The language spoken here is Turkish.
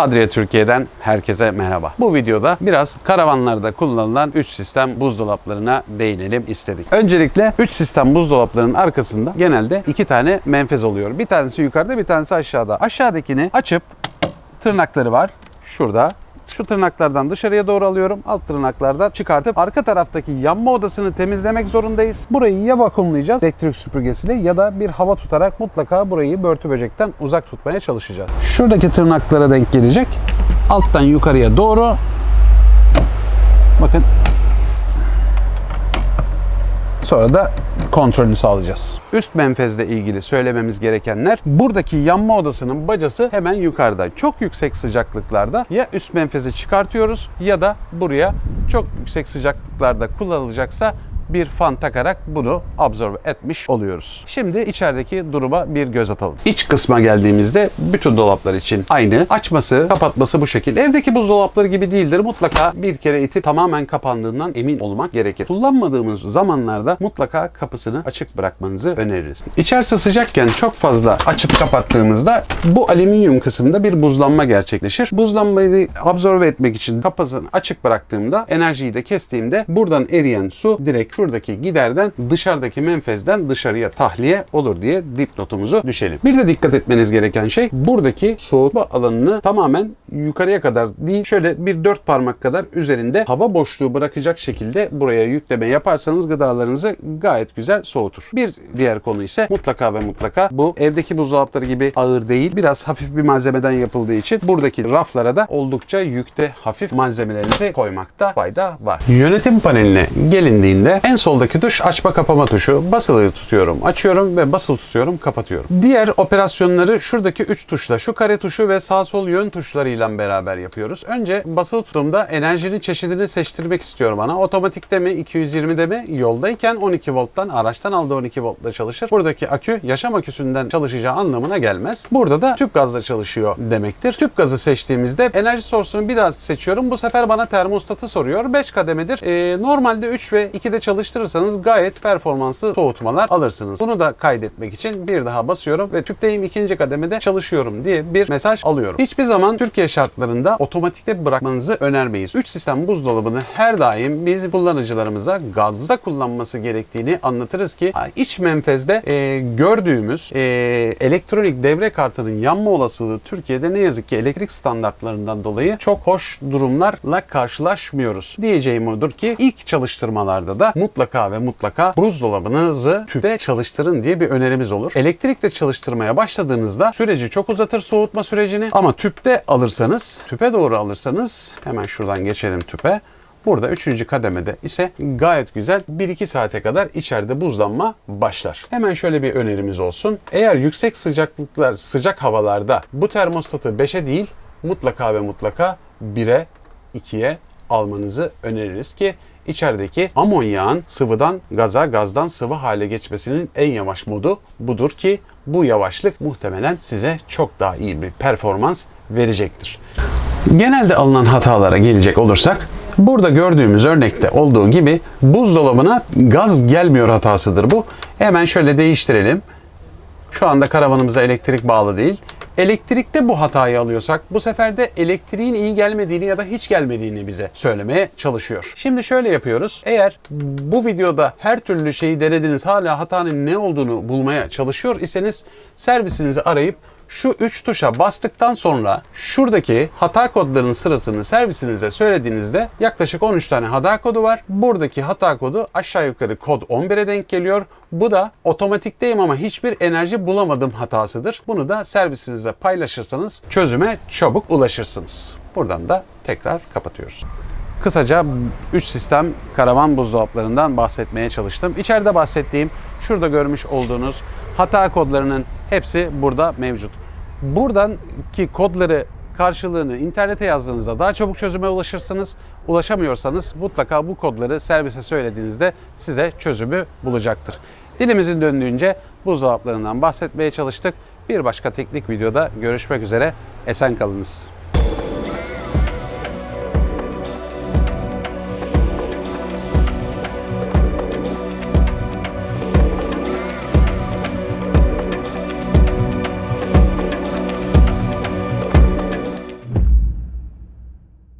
Adria Türkiye'den herkese merhaba. Bu videoda biraz karavanlarda kullanılan 3 sistem buzdolaplarına değinelim istedik. Öncelikle 3 sistem buzdolaplarının arkasında genelde 2 tane menfez oluyor. Bir tanesi yukarıda bir tanesi aşağıda. Aşağıdakini açıp tırnakları var. Şurada. Şu tırnaklardan dışarıya doğru alıyorum. Alt tırnaklardan çıkartıp arka taraftaki yanma odasını temizlemek zorundayız. Burayı ya vakumlayacağız elektrik süpürgesiyle ya da bir hava tutarak mutlaka burayı börtü böcekten uzak tutmaya çalışacağız. Şuradaki tırnaklara denk gelecek. Alttan yukarıya doğru. Bakın Sonra da kontrolünü sağlayacağız. Üst menfezle ilgili söylememiz gerekenler buradaki yanma odasının bacası hemen yukarıda. Çok yüksek sıcaklıklarda ya üst menfezi çıkartıyoruz ya da buraya çok yüksek sıcaklıklarda kullanılacaksa bir fan takarak bunu absorbe etmiş oluyoruz. Şimdi içerideki duruma bir göz atalım. İç kısma geldiğimizde bütün dolaplar için aynı. Açması, kapatması bu şekil. Evdeki buzdolapları gibi değildir. Mutlaka bir kere itip tamamen kapandığından emin olmak gerekir. Kullanmadığımız zamanlarda mutlaka kapısını açık bırakmanızı öneririz. İçerisi sıcakken çok fazla açıp kapattığımızda bu alüminyum kısımda bir buzlanma gerçekleşir. Buzlanmayı absorbe etmek için kapısını açık bıraktığımda enerjiyi de kestiğimde buradan eriyen su direkt şuradaki giderden dışarıdaki menfezden dışarıya tahliye olur diye dipnotumuzu düşelim. Bir de dikkat etmeniz gereken şey buradaki soğutma alanını tamamen yukarıya kadar değil şöyle bir dört parmak kadar üzerinde hava boşluğu bırakacak şekilde buraya yükleme yaparsanız gıdalarınızı gayet güzel soğutur. Bir diğer konu ise mutlaka ve mutlaka bu evdeki buzdolapları gibi ağır değil biraz hafif bir malzemeden yapıldığı için buradaki raflara da oldukça yükte hafif malzemelerinizi koymakta fayda var. Yönetim paneline gelindiğinde en soldaki tuş açma kapama tuşu. Basılı tutuyorum, açıyorum ve basılı tutuyorum, kapatıyorum. Diğer operasyonları şuradaki 3 tuşla, şu kare tuşu ve sağ sol yön tuşlarıyla beraber yapıyoruz. Önce basılı tuttuğumda enerjinin çeşidini seçtirmek istiyorum bana. Otomatikte mi, 220'de mi? Yoldayken 12 volttan, araçtan aldığı 12 voltla çalışır. Buradaki akü yaşam aküsünden çalışacağı anlamına gelmez. Burada da tüp gazla çalışıyor demektir. Tüp gazı seçtiğimizde enerji source'unu bir daha seçiyorum. Bu sefer bana termostatı soruyor. 5 kademedir. Ee, normalde 3 ve 2'de çalıştırırsanız gayet performanslı soğutmalar alırsınız. Bunu da kaydetmek için bir daha basıyorum ve tüpteyim ikinci kademede çalışıyorum diye bir mesaj alıyorum. Hiçbir zaman Türkiye şartlarında otomatikte bırakmanızı önermeyiz. 3 sistem buzdolabını her daim biz kullanıcılarımıza gazda kullanması gerektiğini anlatırız ki iç menfezde e, gördüğümüz e, elektronik devre kartının yanma olasılığı Türkiye'de ne yazık ki elektrik standartlarından dolayı çok hoş durumlarla karşılaşmıyoruz. Diyeceğim odur ki ilk çalıştırmalarda da mutlaka ve mutlaka buzdolabınızı tüpte çalıştırın diye bir önerimiz olur. Elektrikle çalıştırmaya başladığınızda süreci çok uzatır soğutma sürecini ama tüpte alırsanız, tüpe doğru alırsanız hemen şuradan geçelim tüpe. Burada 3. kademede ise gayet güzel 1-2 saate kadar içeride buzlanma başlar. Hemen şöyle bir önerimiz olsun. Eğer yüksek sıcaklıklar, sıcak havalarda bu termostatı 5'e değil mutlaka ve mutlaka 1'e 2'ye almanızı öneririz ki içerideki amonyağın sıvıdan gaza, gazdan sıvı hale geçmesinin en yavaş modu budur ki bu yavaşlık muhtemelen size çok daha iyi bir performans verecektir. Genelde alınan hatalara gelecek olursak Burada gördüğümüz örnekte olduğu gibi buzdolabına gaz gelmiyor hatasıdır bu. Hemen şöyle değiştirelim. Şu anda karavanımıza elektrik bağlı değil. Elektrikte bu hatayı alıyorsak bu sefer de elektriğin iyi gelmediğini ya da hiç gelmediğini bize söylemeye çalışıyor. Şimdi şöyle yapıyoruz. Eğer bu videoda her türlü şeyi denediniz hala hatanın ne olduğunu bulmaya çalışıyor iseniz servisinizi arayıp şu 3 tuşa bastıktan sonra şuradaki hata kodlarının sırasını servisinize söylediğinizde yaklaşık 13 tane hata kodu var. Buradaki hata kodu aşağı yukarı kod 11'e denk geliyor. Bu da otomatikteyim ama hiçbir enerji bulamadım hatasıdır. Bunu da servisinizle paylaşırsanız çözüme çabuk ulaşırsınız. Buradan da tekrar kapatıyoruz. Kısaca 3 sistem karavan buzdolaplarından bahsetmeye çalıştım. İçeride bahsettiğim şurada görmüş olduğunuz hata kodlarının hepsi burada mevcut. Buradan ki kodları karşılığını internete yazdığınızda daha çabuk çözüme ulaşırsınız. Ulaşamıyorsanız mutlaka bu kodları servise söylediğinizde size çözümü bulacaktır. Dilimizin döndüğünce buzdolaplarından bahsetmeye çalıştık. Bir başka teknik videoda görüşmek üzere. Esen kalınız.